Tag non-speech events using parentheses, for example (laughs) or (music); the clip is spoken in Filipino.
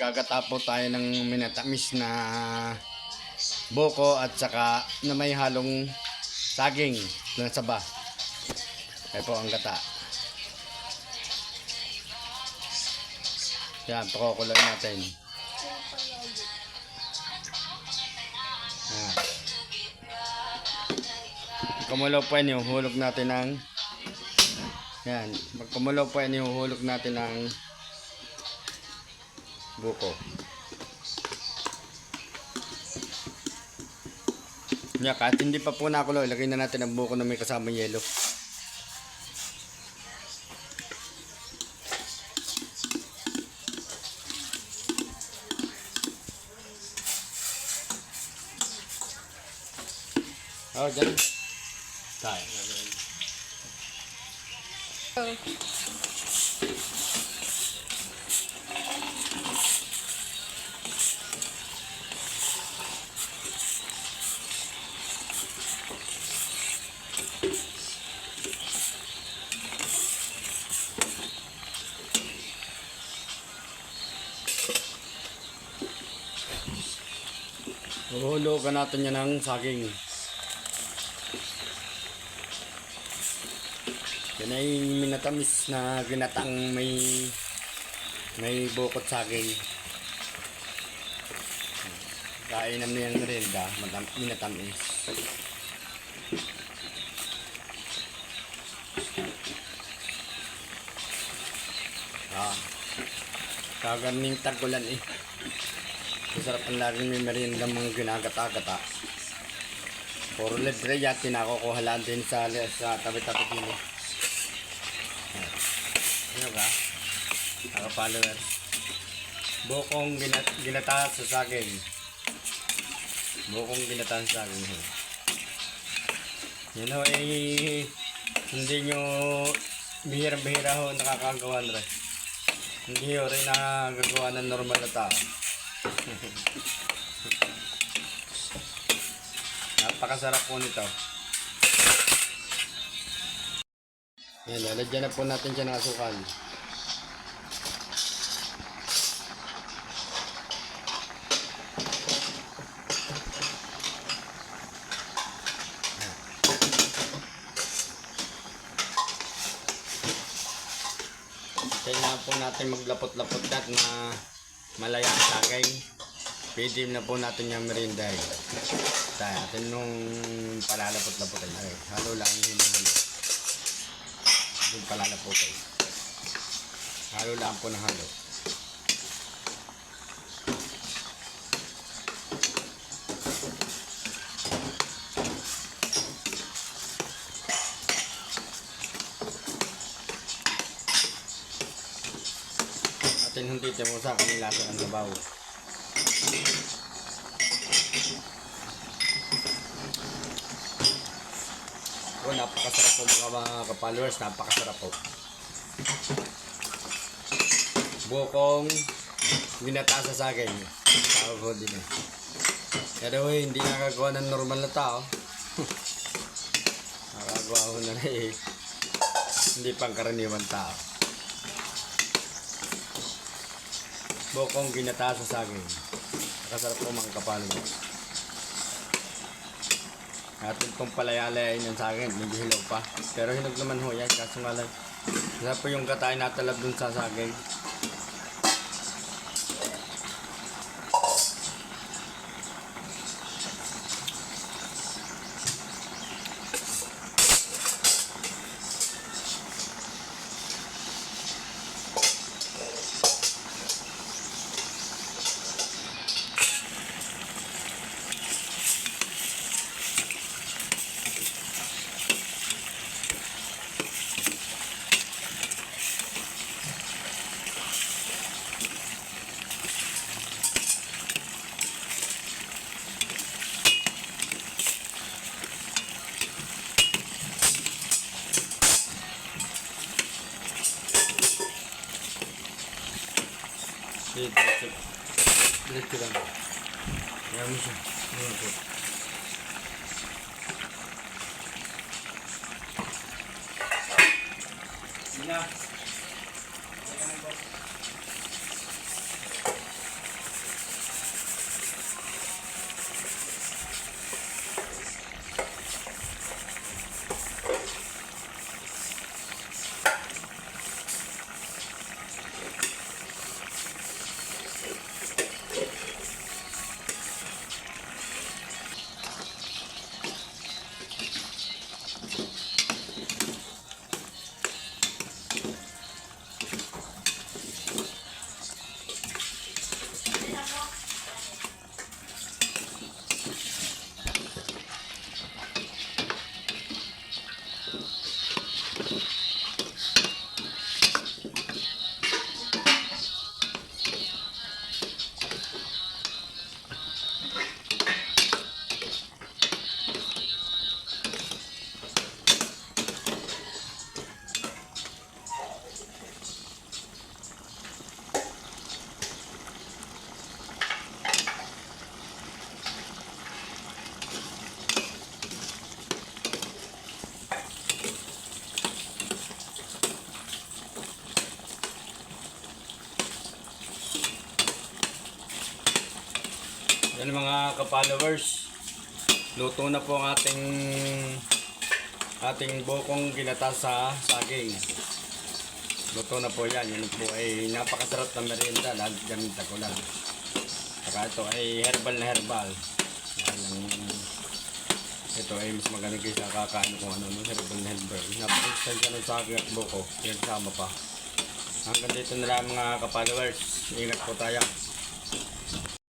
magkakatapo tayo ng minatamis na buko at saka na may halong saging ng saba. Ito po ang gata. Yan, pakukuloy natin. Yan. Kumulo po yan, hulog natin ng yan, magkumulo po yan, hulog natin ng buko. Yeah, kahit hindi pa po nakulo, ilagay na natin ang buko na may kasamang yelo. Oh, dyan. Tayo. Huhulugan natin yan ng saging. Yan ay minatamis na ginatang may may bukot saging. Kainan mo yung merienda, matam, minatamis. Ah, kaganing tagulan eh. Masarap ang laging may merienda mga ginagata-gata. Puro libre yan, tinakukuha lang din sa, sa tabi-tabi kini. Ano ka? Ako followers. Bukong ginat ginata sa saging. Bukong ginata sa saging. ho. Yan ho, eh, hindi nyo bihira-bihira ho nakakagawa na rin. Hindi ho rin nakagawa ng normal na tao. Napakasarap po nito. Yan, lalagyan na po natin dyan ng asukal. Kailangan po natin maglapot-lapot at na malaya ang sagay. Pwede na po natin yung merinda. eh. Tayo natin nung palalapot-lapot ay ay, halo lang yung halo. Yung palalapot ay. Halo lang po ng halo. Hindi mo sa kanila sa ang labaw. Oh, napakasarap po mga ka-followers, napakasarap po. Bukong binata sa saging. Tawag ko din eh. Pero eh, hindi nakagawa ng normal na tao. (laughs) Nakagawa ko na eh. Hindi pang karaniwan tao. Bukong ginata sa saging. Nakasarap po mga ka-followers. Atin pong palayalayin yan sa akin, medyo hilaw pa. Pero hinog naman ho yan, kaso nga lang. Isa po yung katay natalab dun sa saging. 是的，这个，也没事，没事。你呢？Yan mga ka-followers. Luto na po ang ating ating bokong ginata sa saging. Luto na po yan. Yan po ay napakasarap na merienda. Lalo gamit ako lang. Saka ito ay herbal na herbal. Yan ito ay mas maganda kaysa kakain kung ano no, herbal na herbal. Napakasarap ng saging at boko. Yan sama pa. Hanggang dito na lang mga ka-followers. Ingat po tayo.